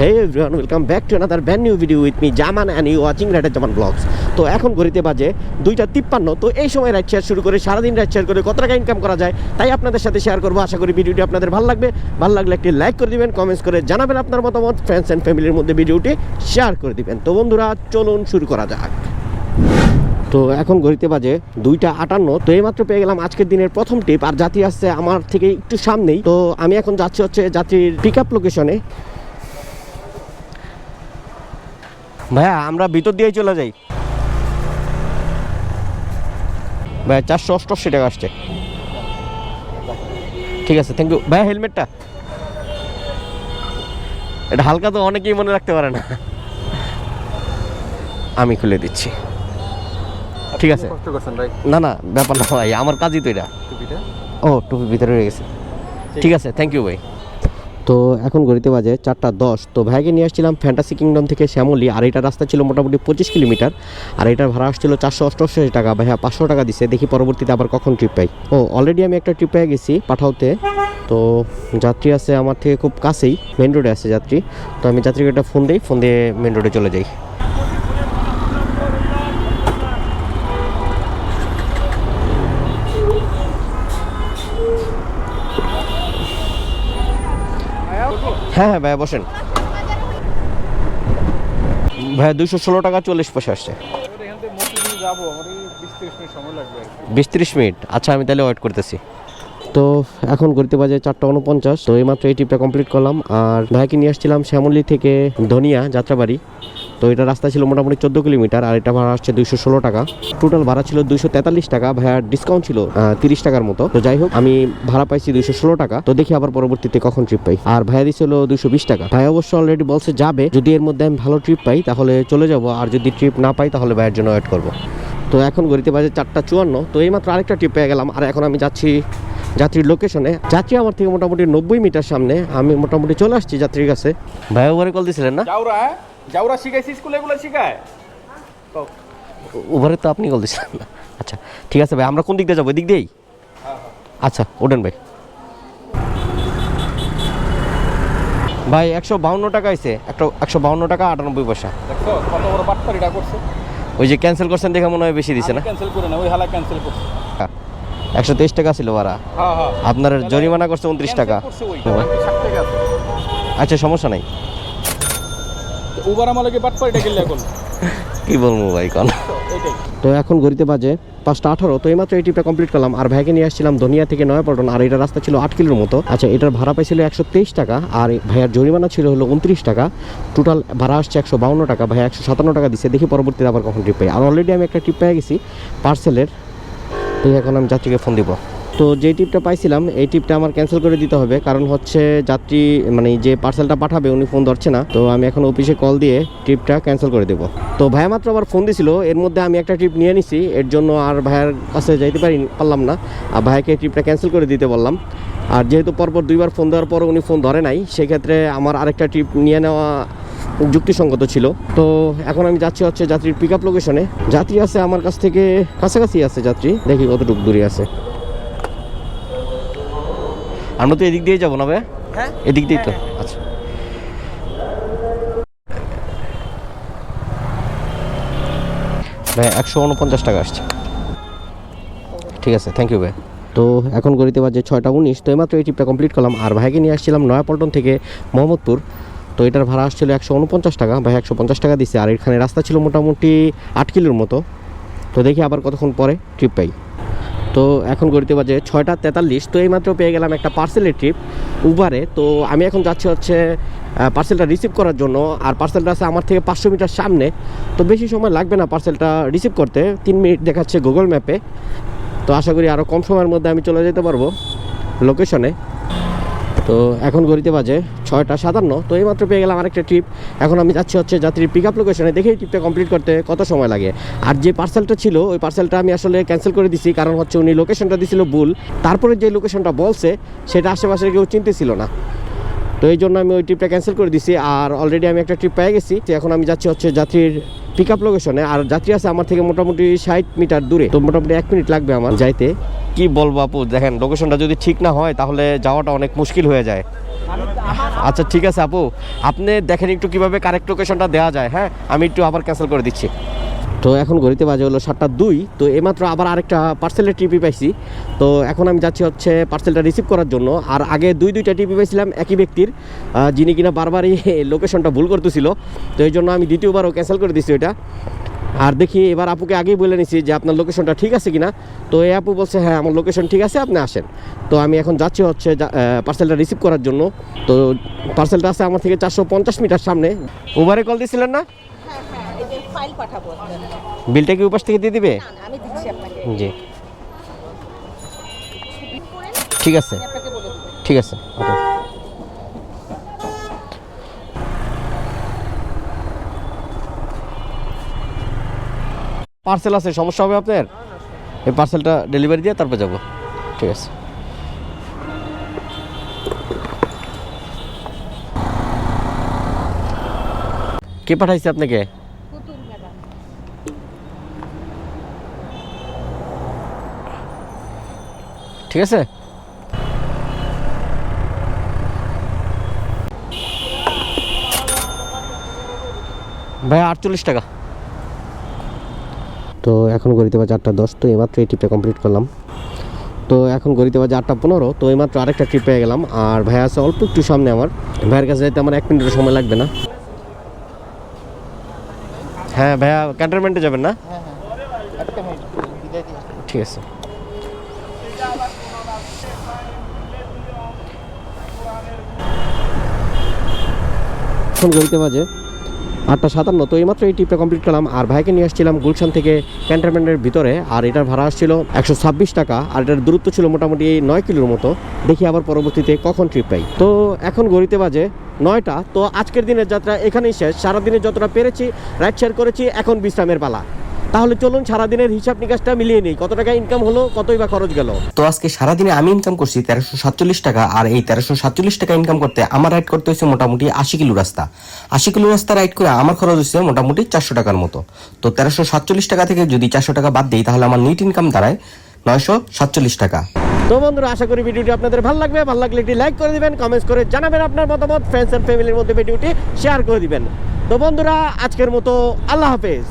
Hey everyone, welcome back to another brand new video with me Jaman and you watching Radar Jaman Vlogs. তো এখন ঘড়িতে বাজে দুইটা তিপ্পান্ন তো এই সময় রাইড শেয়ার শুরু করে সারাদিন রাইড শেয়ার করে কত টাকা ইনকাম করা যায় তাই আপনাদের সাথে শেয়ার করব। আশা করি ভিডিওটি আপনাদের ভালো লাগবে। ভালো লাগলে একটি লাইক করে দিবেন কমেন্টস করে জানাবেন আপনার মতামত ফ্রেন্ডস অ্যান্ড ফ্যামিলির মধ্যে ভিডিওটি শেয়ার করে দিবেন। তো বন্ধুরা চলুন শুরু করা যাক। তো এখন ঘড়িতে বাজে দুইটা আটান্ন তো এইমাত্র পেয়ে গেলাম আজকের দিনের প্রথম টিপ আর যাত্রী আসছে আমার থেকে একটু সামনেই। তো আমি এখন যাচ্ছি হচ্ছে যাত্রীর পিক আপ লোকেশনে ভাইয়া আমরা ভিতর দিয়েই চলে যাই। ভাইয়া চারশো অষ্টআশি টাকা আসছে। ঠিক আছে থ্যাংক ইউ ভাইয়া হেলমেটটা। এটা হালকা তো অনেকেই মনে রাখতে পারে না। আমি খুলে দিচ্ছি। ঠিক আছে। ভাই। না না ব্যাপার না ভাই আমার কাজই তো এটা। ও টুপি ভিতরে রয়ে গেছে। ঠিক আছে থ্যাংক ইউ ভাই। তো এখন ঘড়িতে বাজে চারটা দশ। তো ভাইকে নিয়ে আসছিলাম ফ্যান্টাসি কিংডম থেকে শ্যামলি। আর এটা রাস্তা ছিল মোটামুটি পঁচিশ কিলোমিটার। আর এটার ভাড়া আসছিল চারশো অষ্টআশি টাকা। ভাই হ্যাঁ পাঁচশো টাকা দিছে। দেখি পরবর্তীতে আবার কখন ট্রিপ পাই। ও অলরেডি আমি একটা ট্রিপ পেয়ে গেছি পাঠাওতে। তো যাত্রী আছে আমার থেকে খুব কাছেই। মেন রোডে আছে যাত্রী। তো আমি যাত্রীকে একটা ফোন দিই। ফোন দিয়ে মেন রোডে চলে যাই। হ্যাঁ হ্যাঁ ভাইয়া, বসেন। ভাইয়া দুশো ষোলো টাকা চল্লিশ পয়সা আসছে। বিশ মিনিট আচ্ছা আমি তাহলে ওয়েট করতেছি। তো এখন ঘুরতে বাজে চারটা উনপঞ্চাশ, তো এইমাত্র এই ট্রিপটা কমপ্লিট করলাম। আর ভাইকে নিয়ে আসছিলাম শ্যামলি থেকে ধনিয়া যাত্রাবাড়ি। তো এটা রাস্তা ছিল মোটামুটি চোদ্দ কিলোমিটার আর এটা ভাড়া আসছে দুইশো ষোলো টাকা। টোটাল ভাড়া ছিল দুইশো তেতাল্লিশ টাকা। ভাইয়ার ডিসকাউন্ট ছিল তিরিশ টাকার মতো। তো যাই হোক, আমি ভাড়া পাইছি দুইশো ষোলো টাকা। তো দেখি আবার পরবর্তীতে কখন ট্রিপ পাই। আর ভাইয়া দিছিল দুইশো বিশ টাকা। ভাই অবশ্য অলরেডি বলছে যাবে। যদি এর মধ্যে আমি ভালো ট্রিপ পাই, তাহলে চলে যাব। আর যদি ট্রিপ না পাই, তাহলে ভাইয়ের জন্য ওয়েট করব। তো এখন গড়িতে বাজে চারটা চুয়ান্ন। তো এইমাত্র আরেকটা ট্রিপ পেয়ে গেলাম। আর এখন আমি যাচ্ছি যাত্রীর লোকেশনে যাত্রী আমার থেকে মোটামুটি নব্বই মিটার সামনে। আমি মোটামুটি চলে আসছি যাত্রীর কাছে। ভাই ওভারে কল দিয়েছিলেন না? হ্যাঁ যাওরা শিখাইছি স্কুলে এগুলো শিখায়? ওভারে তো আপনি কল দিয়েছিলেন না আচ্ছা ঠিক আছে ভাই আমরা কোন দিক দিয়ে যাব? এদিক দিয়েই? আচ্ছা ওঠেন ভাই। ভাই একশো বাউন্ন টাকা আইছে একটা একশো বাউন্ন টাকা আটানব্বই পয়সা। কত বড় বাটপারিটা করছে? ওই যে ক্যান্সেল করছেন দেখে মনে হয় বেশি দিছে না? ক্যান্সেল করে না ওই হালা ক্যান্সেল করছে। একশো তেইশ টাকা ছিল ভাড়া। হ্যাঁ হ্যাঁ। আপনার জরিমানা করছে উনত্রিশ টাকা আছে। আচ্ছা সমস্যা নাই। উবার আমাকে বাটপারিটা গেলে এখন। কি বলব ভাই কন? তো এখন ঘড়িতে বাজে পাঁচটা আঠারো তো এইমাত্র এই ট্রিপটা কমপ্লিট করলাম। আর ভাইকে নিয়ে আসছিলাম ধনিয়া থেকে নয়াপল্টন আর এটা রাস্তা ছিল আট কিলোর মতো। আচ্ছা এটার ভাড়া পাইছিল একশো তেইশ টাকা আর ভাইয়ার জরিমানা ছিল হলো উনত্রিশ টাকা। টোটাল ভাড়া আসছে একশো বাউন্ন টাকা ভাইয়া একশো সাতান্ন টাকা দিচ্ছে দেখি পরবর্তীতে আবার কখন ট্রিপ পাই আর অলরেডি আমি একটা ট্রিপ পেয়ে গেছি পার্সেলের তো এখন আমি যাত্রীকে ফোন দিব। তো যে টিপটা পাইছিলাম, এই টিপটা আমার ক্যান্সেল করে দিতে হবে। কারণ হচ্ছে যাত্রী মানে যে পার্সেলটা পাঠাবে, উনি ফোন ধরছে না। তো আমি এখন অফিসে কল দিয়ে ট্রিপটা ক্যান্সেল করে দেবো। তো ভাইয়া মাত্র আবার ফোন দিছিল, এর মধ্যে আমি একটা ট্রিপ নিয়ে নিছি। এর জন্য আর ভাইয়ার কাছে যাইতে পারি, পারলাম না। আর ভাইয়াকে ট্রিপটা ক্যান্সেল করে দিতে বললাম। আর যেহেতু পরপর দুইবার ফোন দেওয়ার পর উনি ফোন ধরে নাই, সেক্ষেত্রে আমার আরেকটা ট্রিপ নিয়ে নেওয়া যুক্তিসঙ্গত ছিল। তো এখন আমি যাচ্ছি হচ্ছে যাত্রীর পিক আপ লোকেশনে যাত্রী আছে আমার কাছ থেকে, কাছাকাছি আছে যাত্রী। দেখি কতটুকু দূরে আছে। আমরা তো এদিক দিয়ে যাব না ভাই হ্যাঁ। এদিক দিয়েই তো। আচ্ছা। ভাই একশো উনপঞ্চাশ টাকা আসছে। ঠিক আছে থ্যাংক ইউ ভাই। তো এখন গড়িতে বাজে ছয়টা উনিশ তো এইমাত্র এই ট্রিপটা কমপ্লিট করলাম। আর ভাইকে নিয়ে আসছিলাম নয়াপল্টন থেকে মোহাম্মদপুর। তো এটার ভাড়া আসছিল একশো উনপঞ্চাশ টাকা ভাই একশো পঞ্চাশ টাকা দিচ্ছে আর এখানে রাস্তা ছিল মোটামুটি আট কিলোর মতো। তো দেখি আবার কতক্ষণ পরে ট্রিপ পাই। তো এখন গড়িতে বাজে ছয়টা তেতাল্লিশ। তো এইমাত্র পেয়ে গেলাম একটা পার্সেলের ট্রিপ উবারে তো আমি এখন যাচ্ছি হচ্ছে পার্সেলটা রিসিভ করার জন্য। আর পার্সেলটা আছে আমার থেকে পাঁচশো মিটার সামনে। তো বেশি সময় লাগবে না পার্সেলটা রিসিভ করতে। তিন মিনিট দেখাচ্ছে গুগল ম্যাপে তো আশা করি আরও কম সময়ের মধ্যে আমি চলে যেতে পারব লোকেশনে তো এখন ঘড়িতে বাজে ছয়টা সাতান্ন, তো এইমাত্র পেয়ে গেলাম আরেকটা ট্রিপ এখন আমি যাচ্ছি হচ্ছে যাত্রীর পিক আপ লোকেশনে দেখেই ট্রিপটা কমপ্লিট করতে কত সময় লাগে। আর যে পার্সেলটা ছিল, ওই পার্সেলটা আমি আসলে ক্যান্সেল করে দিছি, কারণ হচ্ছে উনি লোকেশনটা দিছিল ভুল। তারপরে যে লোকেশনটা বলছে, সেটা আশেপাশে কেউ চিনতেছিল না। তো এই জন্য আমি ওই ট্রিপটা ক্যান্সেল করে দিছি, আর অলরেডি আমি একটা ট্রিপ পেয়ে গেছি। এখন আমি যাচ্ছি হচ্ছে যাত্রীর পিক আপ লোকেশনে আর যাত্রী আছে আমার থেকে মোটামুটি ষাট মিটার দূরে। তো মোটামুটি এক মিনিট লাগবে আমার যাইতে। কি বলব আপু, দেখেন লোকেশনটা যদি ঠিক না হয়, তাহলে যাওয়াটা অনেক মুশকিল হয়ে যায়। আচ্ছা ঠিক আছে আপু। আপনি দেখেন একটু কীভাবে কারেক্ট লোকেশনটা দেওয়া যায় হ্যাঁ? আমি একটু আবার ক্যান্সেল করে দিচ্ছি। তো এখন ঘড়িতে বাজে হলো সাতটা দুই। তো এইমাত্র আবার আরেকটা পার্সেলের টিপি পাইছি। তো এখন আমি যাচ্ছি হচ্ছে পার্সেলটা রিসিভ করার জন্য। আর আগে দুই দুইটা টিপি পাইছিলাম একই ব্যক্তির যিনি কিনা বারবারই লোকেশনটা ভুল করতেছিল। তো এই জন্য আমি দ্বিতীয়বারও ক্যান্সেল করে দিচ্ছি ওইটা। আর দেখি এবার আপুকে আগেই বলে নিছি যে আপনার লোকেশনটা ঠিক আছে কিনা। তো এই আপু বলছে হ্যাঁ আমার লোকেশন ঠিক আছে, আপনি আসেন। তো আমি এখন যাচ্ছি হচ্ছে পার্সেলটা রিসিভ করার জন্য। তো পার্সেলটা আছে আমার থেকে চারশো পঞ্চাশ মিটার সামনে। উবারে কল দিয়েছিলেন না? হ্যাঁ। ফাইল পাঠাবো বিলটা কি উপাস থেকে দিয়ে দিবে? না, আমি দিচ্ছি আপনাকে। জি। ঠিক আছে। ঠিক আছে ওকে। পার্সেল আছে সমস্যা হবে আপনার? এই পার্সেলটা ডেলিভারি দিয়ে তারপর যাব। ঠিক আছে। কে পাঠাইছে আপনাকে? ঠিক আছে? ভাই আটচল্লিশ টাকা। তো এখন গড়িতে বাজে আটটা দশ তো এইমাত্র এই ট্রিপটা কমপ্লিট করলাম। তো এখন গড়িতে বাজে আটটা পনেরো তো এইমাত্র আরেকটা ট্রিপ পেয়ে গেলাম। আর ভাই আছে অল্প একটু সামনে আমার। ভাইয়ের কাছে যেতে আমার এক মিনিটের সময় লাগবে না। হ্যাঁ ভাইয়া ক্যান্টনমেন্টে যাবেন না? ঠিক আছে। এখন গড়িতে বাজে আটটা সাতান্ন। তো এইমাত্র এই ট্রিপটা কমপ্লিট করলাম। আর ভাইকে নিয়ে আসছিলাম গুলশান থেকে ক্যান্টনমেন্টের ভিতরে। আর এটার ভাড়া আসছিল একশো ছাব্বিশ টাকা। আর এটার দূরত্ব ছিল মোটামুটি এই নয় কিলোর মতো। দেখি আবার পরবর্তীতে কখন ট্রিপ পাই। তো এখন গড়িতে বাজে নয়টা। তো আজকের দিনের যাত্রা এখানেই শেষ। সারাদিনের যতটা পেরেছি রাইড শেয়ার করেছি, এখন বিশ্রামের পালা। তাহলে চলুন সারাদিনের হিসাব নিকাশটা মিলিয়ে নিই। কত টাকা ইনকাম হলো কতই বা খরচ গেল? তো আজকে সারাদিনে আমি ইনকাম করছি তেরোশো সাতচল্লিশ টাকা আর এই তেরোশো সাতচল্লিশ টাকা ইনকাম করতে আমার রাইড করতে হয়েছে মোটামুটি আশি কিলো রাস্তা। আশি কিলো রাস্তা রাইড করে আমার খরচ হচ্ছে মোটামুটি চারশো টাকার মতো। তো তেরোশো সাতচল্লিশ টাকা থেকে যদি চারশো টাকা বাদ দিই তাহলে আমার নিট ইনকাম দাঁড়ায় নয়শো সাতচল্লিশ টাকা। তো বন্ধুরা আশা করি ভিডিওটি আপনাদের ভালো লাগবে। ভালো লাগলে একটি লাইক করে দিবেন কমেন্টস করে জানাবেন আপনার মতামত ফ্রেন্ডস এন্ড ফ্যামিলির মধ্যে ভিডিওটি শেয়ার করে দিবেন। তো বন্ধুরা আজকের মতো আল্লাহ হাফেজ।